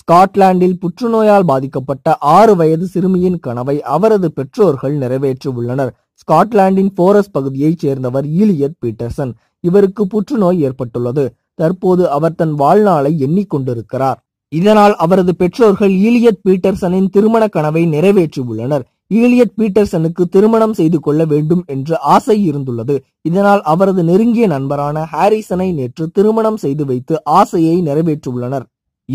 ஸ்காட்லாந்தில் புற்றுநோயால் பாதிக்கப்பட்ட ஆறு வயது சிறுமியின் கனவை அவரது பெற்றோர்கள் நிறைவேற்றியுள்ளனர். ஸ்காட்லாந்தின் போரஸ் பகுதியைச் சேர்ந்தவர் ஈலியட் பீட்டர்சன். இவருக்கு புற்றுநோய் ஏற்பட்டுள்ளது. தற்போது அவர் தன் வாழ்நாளை எண்ணிக்கொண்டிருக்கிறார். இதனால் அவரது பெற்றோர்கள் ஈலியட் பீட்டர்சனின் திருமண கனவை நிறைவேற்றியுள்ளனர். ஈலியட் பீட்டர்சனுக்கு திருமணம் செய்து கொள்ள வேண்டும் என்று ஆசை இருந்துள்ளது. இதனால் அவரது நெருங்கிய நண்பரான ஹாரிசனை நேற்று திருமணம் செய்து வைத்து ஆசையை நிறைவேற்றியுள்ளனர்.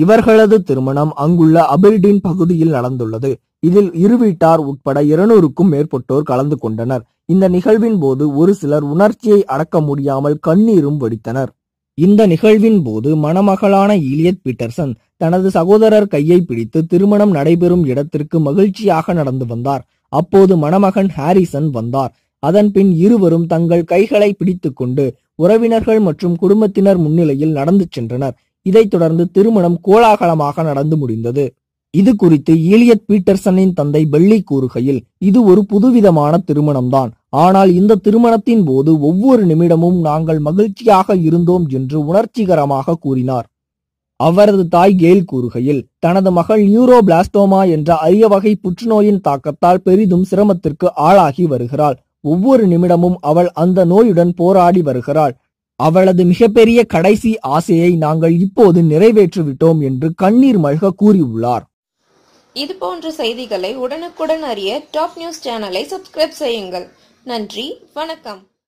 இவர்களது திருமணம் அங்குள்ள அபெர்டின் பகுதியில் நடந்துள்ளது. இதில் இரு வீட்டார் உட்பட இருநூறுக்கும் மேற்பட்டோர் கலந்து கொண்டனர். இந்த நிகழ்வின் போது ஒரு சிலர் உணர்ச்சியை அடக்க முடியாமல் கண்ணீரும் வடித்தனர். இந்த நிகழ்வின் போது மணமகளான ஈலியட் பீட்டர்சன் தனது சகோதரர் கையை பிடித்து திருமணம் நடைபெறும் இடத்திற்கு மகிழ்ச்சியாக நடந்து வந்தார். அப்போது மணமகன் ஹாரிசன் வந்தார். அதன் பின் இருவரும் தங்கள் கைகளை பிடித்துக்கொண்டு உறவினர்கள் மற்றும் குடும்பத்தினர் முன்னிலையில் நடந்து சென்றனர். இதைத் தொடர்ந்து திருமணம் கோலாகலமாக நடந்து முடிந்தது. இது குறித்து ஈலியட் பீட்டர்சனின் தந்தை பெள்ளி கூறுகையில் இது ஒரு புதுவிதமான திருமணம்தான். ஆனால் இந்த திருமணத்தின் போது ஒவ்வொரு நிமிடமும் நாங்கள் மகிழ்ச்சியாக இருந்தோம் என்று உணர்ச்சிகரமாக கூறினார். அவரது தாய் கேல் கூறுகையில் தனது மகள் நியூரோபிளாஸ்டோமா என்ற அரிய வகை புற்றுநோயின் தாக்கத்தால் பெரிதும் சிரமத்திற்கு ஆளாகி வருகிறாள். ஒவ்வொரு நிமிடமும் அவள் அந்த நோயுடன் போராடி வருகிறாள். அவளது மிகப்பெரிய கடைசி ஆசையை நாங்கள் இப்போது நிறைவேற்றிவிட்டோம் என்று கண்ணீர் மல்க கூறியுள்ளார். இது போன்ற செய்திகளை உடனுக்குடன் அறிய டாப் நியூஸ் சேனலை சப்ஸ்கிரைப் செய்யுங்கள். நன்றி வணக்கம்.